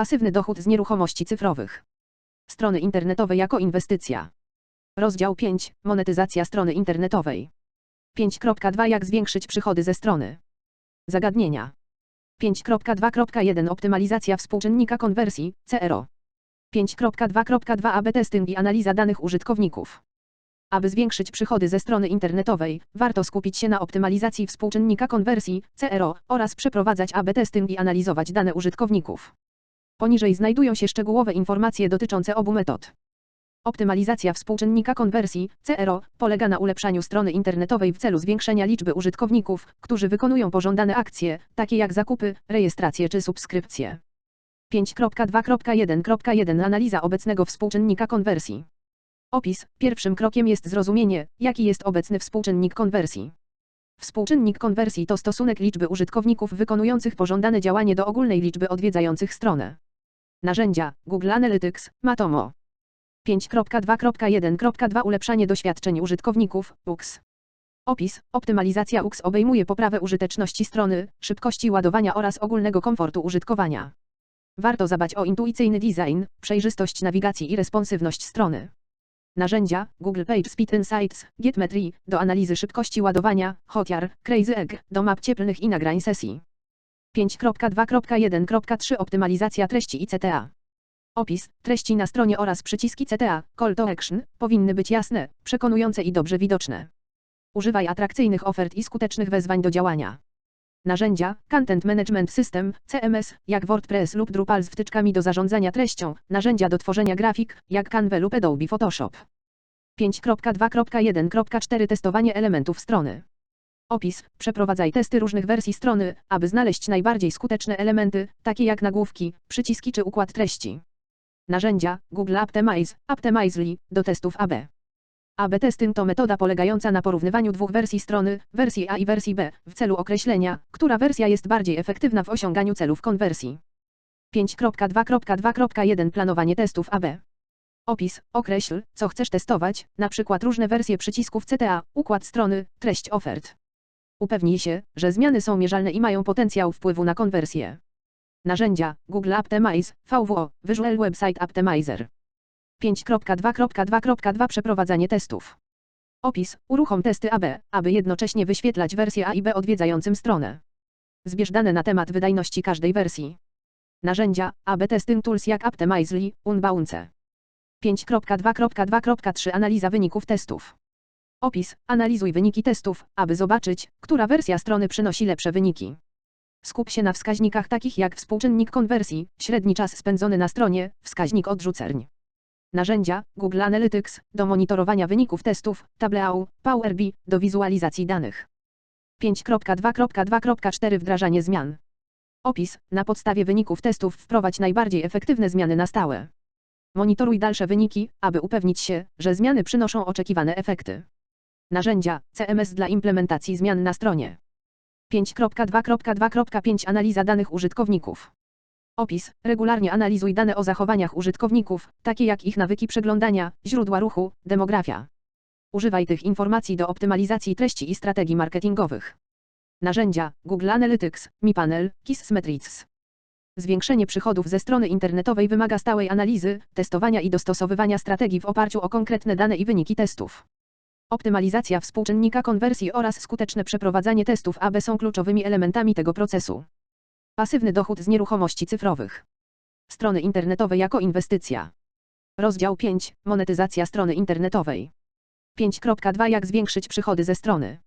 Pasywny dochód z nieruchomości cyfrowych. Strony internetowe jako inwestycja. Rozdział 5. Monetyzacja strony internetowej. 5.2 Jak zwiększyć przychody ze strony. Zagadnienia. 5.2.1 Optymalizacja współczynnika konwersji, CRO. 5.2.2 AB testing i analiza danych użytkowników. Aby zwiększyć przychody ze strony internetowej, warto skupić się na optymalizacji współczynnika konwersji, CRO, oraz przeprowadzać AB testing i analizować dane użytkowników. Poniżej znajdują się szczegółowe informacje dotyczące obu metod. Optymalizacja współczynnika konwersji, CRO, polega na ulepszaniu strony internetowej w celu zwiększenia liczby użytkowników, którzy wykonują pożądane akcje, takie jak zakupy, rejestracje czy subskrypcje. 5.2.1.1 Analiza obecnego współczynnika konwersji. Opis. Pierwszym krokiem jest zrozumienie, jaki jest obecny współczynnik konwersji. Współczynnik konwersji to stosunek liczby użytkowników wykonujących pożądane działanie do ogólnej liczby odwiedzających stronę. Narzędzia Google Analytics, Matomo. 5.2.1.2 Ulepszanie doświadczeń użytkowników, UX. Opis. Optymalizacja UX obejmuje poprawę użyteczności strony, szybkości ładowania oraz ogólnego komfortu użytkowania. Warto zadbać o intuicyjny design, przejrzystość nawigacji i responsywność strony. Narzędzia Google Page Speed Insights, Getmetry, do analizy szybkości ładowania, Hotjar, Crazy Egg, do map cieplnych i nagrań sesji. 5.2.1.3 Optymalizacja treści i CTA. Opis, treści na stronie oraz przyciski CTA, Call to Action, powinny być jasne, przekonujące i dobrze widoczne. Używaj atrakcyjnych ofert i skutecznych wezwań do działania. Narzędzia, Content Management System, CMS, jak WordPress lub Drupal z wtyczkami do zarządzania treścią, narzędzia do tworzenia grafik, jak Canva lub Adobe Photoshop. 5.2.1.4 Testowanie elementów strony. Opis. Przeprowadzaj testy różnych wersji strony, aby znaleźć najbardziej skuteczne elementy, takie jak nagłówki, przyciski czy układ treści. Narzędzia Google Optimize, Optimizely, do testów AB. AB testing to metoda polegająca na porównywaniu dwóch wersji strony, wersji A i wersji B, w celu określenia, która wersja jest bardziej efektywna w osiąganiu celów konwersji. 5.2.2.1 Planowanie testów AB. Opis. Określ, co chcesz testować, na przykład różne wersje przycisków CTA, układ strony, treść ofert. Upewnij się, że zmiany są mierzalne i mają potencjał wpływu na konwersję. Narzędzia Google Optimize, VWO, Visual Website Optimizer. 5.2.2.2 Przeprowadzanie testów. Opis. Uruchom testy AB, aby jednocześnie wyświetlać wersję A i B odwiedzającym stronę. Zbierz dane na temat wydajności każdej wersji. Narzędzia AB Testing Tools jak Optimizely, Unbounce. 5.2.2.3 Analiza wyników testów. Opis. Analizuj wyniki testów, aby zobaczyć, która wersja strony przynosi lepsze wyniki. Skup się na wskaźnikach takich jak współczynnik konwersji, średni czas spędzony na stronie, wskaźnik odrzuceń. Narzędzia Google Analytics do monitorowania wyników testów, Tableau, Power BI do wizualizacji danych. 5.2.2.4 Wdrażanie zmian. Opis. Na podstawie wyników testów wprowadź najbardziej efektywne zmiany na stałe. Monitoruj dalsze wyniki, aby upewnić się, że zmiany przynoszą oczekiwane efekty. Narzędzia CMS dla implementacji zmian na stronie. 5.2.2.5 Analiza danych użytkowników. Opis. Regularnie analizuj dane o zachowaniach użytkowników, takie jak ich nawyki przeglądania, źródła ruchu, demografia. Używaj tych informacji do optymalizacji treści i strategii marketingowych. Narzędzia Google Analytics, MiPanel, Kissmetrics. Zwiększenie przychodów ze strony internetowej wymaga stałej analizy, testowania i dostosowywania strategii w oparciu o konkretne dane i wyniki testów. Optymalizacja współczynnika konwersji oraz skuteczne przeprowadzanie testów AB są kluczowymi elementami tego procesu. Pasywny dochód z nieruchomości cyfrowych. Strony internetowe jako inwestycja. Rozdział 5. Monetyzacja strony internetowej. 5.2 Jak zwiększyć przychody ze strony.